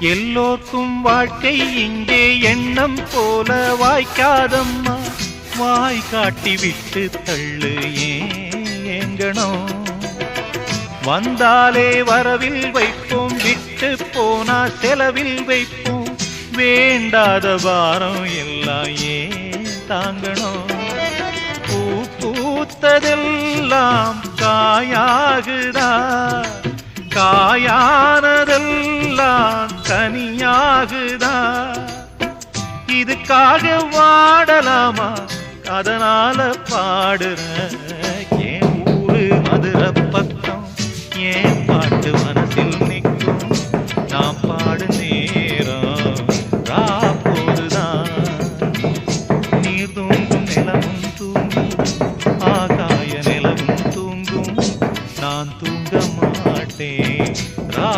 எல்லோர்க்கும் வாழ்க்கை இங்கே எண்ணம் போல வாய்க்காதம்மா. வாய் காட்டி விட்டு தள்ளு ஏங்கணும் வந்தாலே வரவில் வைப்போம் விட்டு போனா செலவில் வைப்போம். வேண்டாத வாரம் எல்லாம் ஏன் தாங்கணும் பூ பூத்ததெல்லாம் காயாகுதா. காயா யாகுதா இதுக்காக வாடலாமா? அதனால பாடுற என் ஊரு மதுரை பக்கம் என் பாட்டு மனசில் நிற்கும். நான் பாடு நேரம் ரா போதுதான். நீர் தூங்கும் நிலவும் தூங்கும் ஆகாய நிலவும் தூங்கும். நான் தூங்க மாட்டேன். ரா